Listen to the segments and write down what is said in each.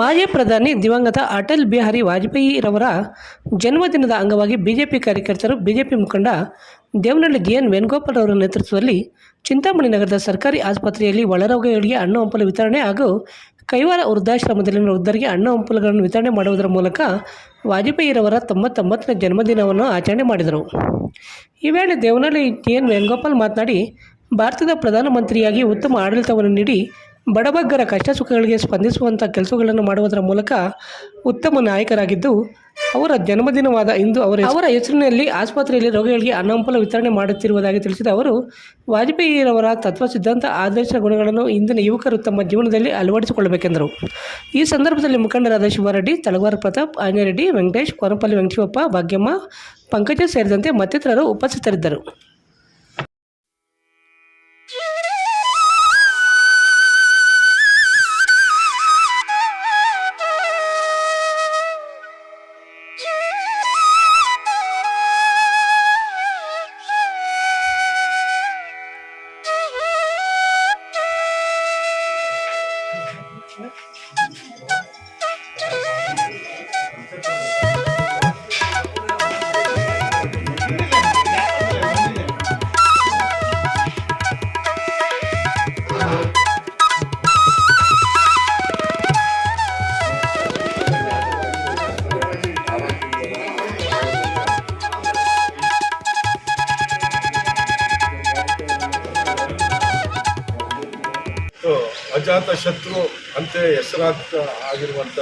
ಮಾಜಿ ಪ್ರಧಾನಿ ದಿವಂಗತ ಅಟಲ್ ಬಿಹಾರಿ ವಾಜಪೇಯಿ ರವರ ಜನ್ಮದಿನದ ಅಂಗವಾಗಿ ಬಿಜೆಪಿ ಕಾರ್ಯಕರ್ತರು, ಬಿಜೆಪಿ ಮುಖಂಡ ದೇವನಹಳ್ಳಿ ಜಿ ಎನ್ ವೇಣುಗೋಪಾಲ್ ಅವರ ನೇತೃತ್ವದಲ್ಲಿ ಚಿಂತಾಮಣಿ ನಗರದ ಸರ್ಕಾರಿ ಆಸ್ಪತ್ರೆಯಲ್ಲಿ ಒಳರೋಗಿಗಳಿಗೆ ಹಣ್ಣು ಹಂಪಲು ವಿತರಣೆ ಹಾಗೂ ಕೈವಾರ ವೃದ್ಧಾಶ್ರಮದಲ್ಲಿನ ವೃದ್ಧರಿಗೆ ಹಣ್ಣು ಹಂಪಲುಗಳನ್ನು ವಿತರಣೆ ಮಾಡುವುದರ ಮೂಲಕ ವಾಜಪೇಯಿರವರ ತೊಂಬತ್ತೊಂಬತ್ತನೇ ಜನ್ಮದಿನವನ್ನು ಆಚರಣೆ ಮಾಡಿದರು. ಈ ವೇಳೆ ದೇವನಹಳ್ಳಿ ಜಿ ಎನ್ ವೇಣುಗೋಪಾಲ್ ಮಾತನಾಡಿ, ಭಾರತದ ಪ್ರಧಾನಮಂತ್ರಿಯಾಗಿ ಉತ್ತಮ ಆಡಳಿತವನ್ನು ನೀಡಿ ಬಡಬಗ್ಗರ ಕಷ್ಟ ಸುಖಗಳಿಗೆ ಸ್ಪಂದಿಸುವಂಥ ಕೆಲಸಗಳನ್ನು ಮಾಡುವುದರ ಮೂಲಕ ಉತ್ತಮ ನಾಯಕರಾಗಿದ್ದು, ಅವರ ಜನ್ಮದಿನವಾದ ಇಂದು ಅವರ ಅವರ ಹೆಸರಿನಲ್ಲಿ ಆಸ್ಪತ್ರೆಯಲ್ಲಿ ರೋಗಿಗಳಿಗೆ ಅನ್ನಂಪಲ ವಿತರಣೆ ಮಾಡುತ್ತಿರುವುದಾಗಿ ತಿಳಿಸಿದ ಅವರು, ವಾಜಪೇಯಿರವರ ತತ್ವ ಸಿದ್ಧಾಂತ ಆದರ್ಶ ಗುಣಗಳನ್ನು ಇಂದಿನ ಯುವಕರು ತಮ್ಮ ಜೀವನದಲ್ಲಿ ಅಳವಡಿಸಿಕೊಳ್ಳಬೇಕೆಂದರು. ಈ ಸಂದರ್ಭದಲ್ಲಿ ಮುಖಂಡರಾದ ಶಿವಾರೆಡ್ಡಿ, ತಳವಾರ ಪ್ರತಾಪ್ ಆಂಜರೆಡ್ಡಿ ವೆಂಕಟೇಶ್ ಕೊನಪಲ್ಲಿ ವೆಂಕಟಪ್ಪ ಭಾಗ್ಯಮ್ಮ, ಪಂಕಜ ಸೇರಿದಂತೆ ಮತ್ತಿತರರು ಉಪಸ್ಥಿತರಿದ್ದರು. 그 ಅಜಾತ ಶತ್ರು ಅಂತ ಹೆಸರಾದ ಆಗಿರುವಂಥ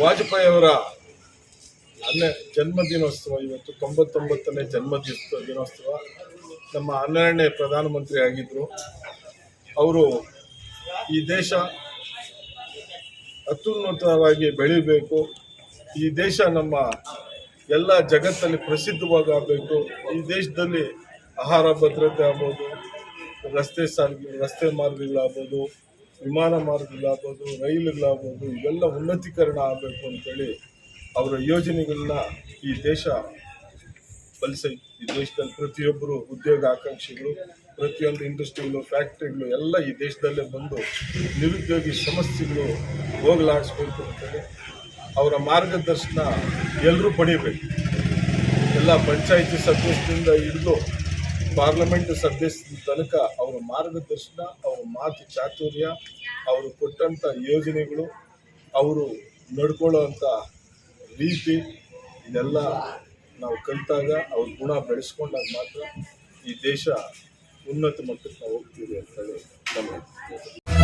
ವಾಜಪೇಯಿಯವರ ಹನ್ನೆ ಜನ್ಮದಿನೋತ್ಸವ, ಇವತ್ತು ತೊಂಬತ್ತೊಂಬತ್ತನೇ ಜನ್ಮದಿನ ದಿನೋತ್ಸವ. ನಮ್ಮ ಹನ್ನೆರಡನೇ ಪ್ರಧಾನಮಂತ್ರಿ ಆಗಿದ್ದರು ಅವರು ಈ ದೇಶ ಅತ್ಯುನ್ನತವಾಗಿ ಬೆಳಿಬೇಕು. ಈ ದೇಶ ನಮ್ಮ ಎಲ್ಲ ಜಗತ್ತಲ್ಲಿ ಪ್ರಸಿದ್ಧವಾಗಬೇಕು. ಈ ದೇಶದಲ್ಲಿ ಆಹಾರ ಭದ್ರತೆ ಆಗ್ಬೋದು ರಸ್ತೆ ಸಾರಿಗೆ ರಸ್ತೆ ಮಾರ್ಗಗಳಾಗ್ಬೋದು, ವಿಮಾನ ಮಾರ್ಗಗಳಾಗ್ಬೋದು, ರೈಲುಗಳಾಗ್ಬೋದು, ಇವೆಲ್ಲ ಉನ್ನತೀಕರಣ ಆಗಬೇಕು ಅಂತೇಳಿ ಅವರ ಯೋಜನೆಗಳನ್ನ ಈ ದೇಶ ಬಲಿಸೈತಿ ಈ ದೇಶದಲ್ಲಿ ಪ್ರತಿಯೊಬ್ಬರು ಉದ್ಯೋಗ ಆಕಾಂಕ್ಷಿಗಳು, ಪ್ರತಿಯೊಂದು ಇಂಡಸ್ಟ್ರಿಗಳು, ಫ್ಯಾಕ್ಟ್ರಿಗಳು, ಎಲ್ಲ ಈ ದೇಶದಲ್ಲೇ ಬಂದು ನಿರುದ್ಯೋಗಿ ಸಮಸ್ಯೆಗಳು ಹೋಗಲಾಡಿಸ್ಬೇಕು ಅಂತೇಳಿ ಅವರ ಮಾರ್ಗದರ್ಶನ ಎಲ್ಲರೂ ಪಡಿಬೇಕು ಎಲ್ಲ ಪಂಚಾಯಿತಿ ಸದಸ್ಯರಿಂದ ಹಿಡಿದು ಪಾರ್ಲಿಮೆಂಟ್ ಸದಸ್ಯ ತನಕ ಅವರ ಮಾರ್ಗದರ್ಶನ, ಅವರ ಮಾತು ಚಾತುರ್ಯ, ಅವರು ಕೊಟ್ಟಂಥ ಯೋಜನೆಗಳು, ಅವರು ನಡ್ಕೊಳ್ಳೋವಂಥ ರೀತಿ ಇದೆಲ್ಲ ನಾವು ಕಲಿತಾಗ ಅವ್ರ ಗುಣ ಬೆಳೆಸ್ಕೊಂಡಾಗ ಮಾತ್ರ ಈ ದೇಶ ಉನ್ನತ ಮಟ್ಟಕ್ಕೆ ನಾವು ಹೋಗ್ತೀವಿ ಅಂತೇಳಿ ನಮ್ಮ